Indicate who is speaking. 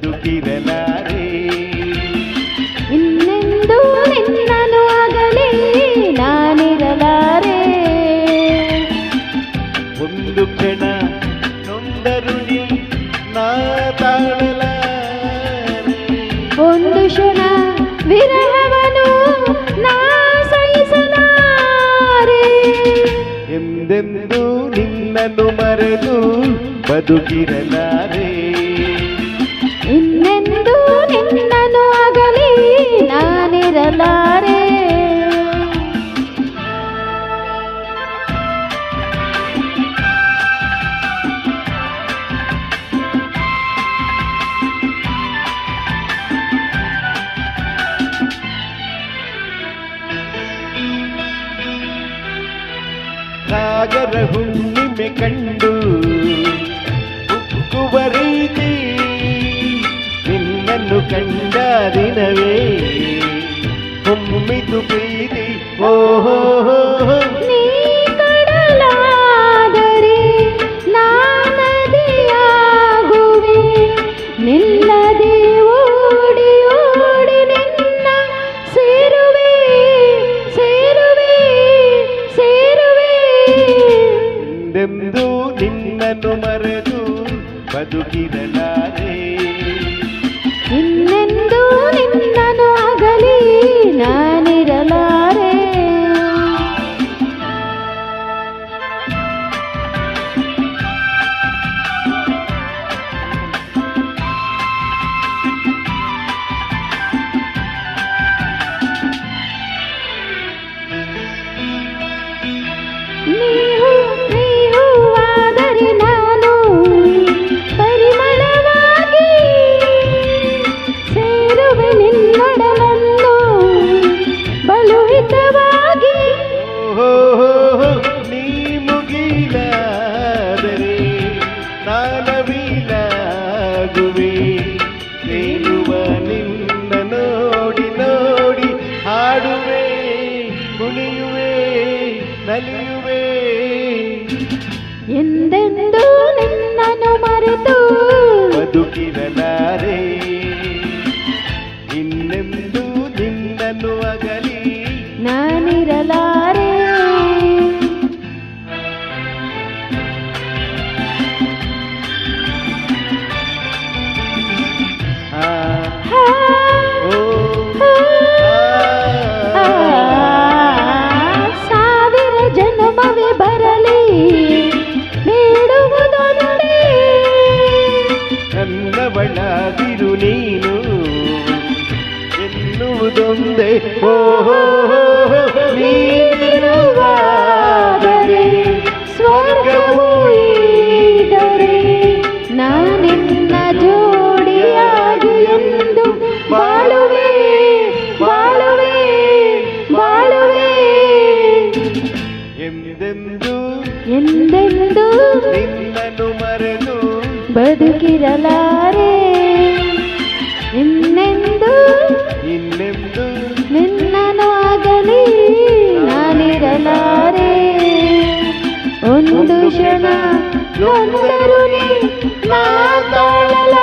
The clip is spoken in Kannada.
Speaker 1: ಬದುಕಿರಲಾರೆ
Speaker 2: ಇನ್ನೆಂದು ನಿನ್ನನು ಆಗಲೇ ನಾನಿರಲಾರೆ.
Speaker 1: ಒಂದು ಕ್ಷಣ ನೊಂದರು ನೀ ನಾ ತಾಳಲಾರೆ
Speaker 2: ಒಂದು ಕ್ಷಣ ವಿರಹವನು ನಾ ಸಹಿಸಲಾರೆ.
Speaker 1: ಎಂದೆಂದು ನಿನ್ನನ್ನು ಮರೆದು ಬದುಕಿರಲಾರೆ.
Speaker 2: ನಾನಿರಲಾರೆ
Speaker 1: ಸಾಗರ ಹುಣ್ಣಿಮೆ ಕಂಡು ಉಕ್ಕುವ ರೀತಿ ನಿನ್ನನ್ನು ಕಂಡ ದಿನವೇ. ಹೊಮ್ಮಿತು ಪ್ರೀತಿ ಓಹೋ
Speaker 2: ನೀ ಕಡಲಾದರೆ ನಾನದಿಯಾಗುವೆ ನಿಲ್ಲದೆ ಓಡಿ ಓಡಿ ನಿನ್ನ ಸೇರುವೆ ಸೇರುವೆ ಸೇರುವೆ.
Speaker 1: ಎಂದೆಂದು ನಿನ್ನನ್ನು ಮರೆದು ಬದುಕಿರಲಾರೆ
Speaker 2: ಎಂದೆಂದು ನಿನ್ನನು ಮರೆತು
Speaker 1: ಬದುಕಿರಲಾರೆ. ಎಂದೆಂದು
Speaker 2: ಎಂದೆಂದು
Speaker 1: ನಿನ್ನನ್ನು ಮರೆದು
Speaker 2: ಬದುಕಿರಲಾರೆ ಒಂದು ಕ್ಷಣ ಮಾತಾಡಲ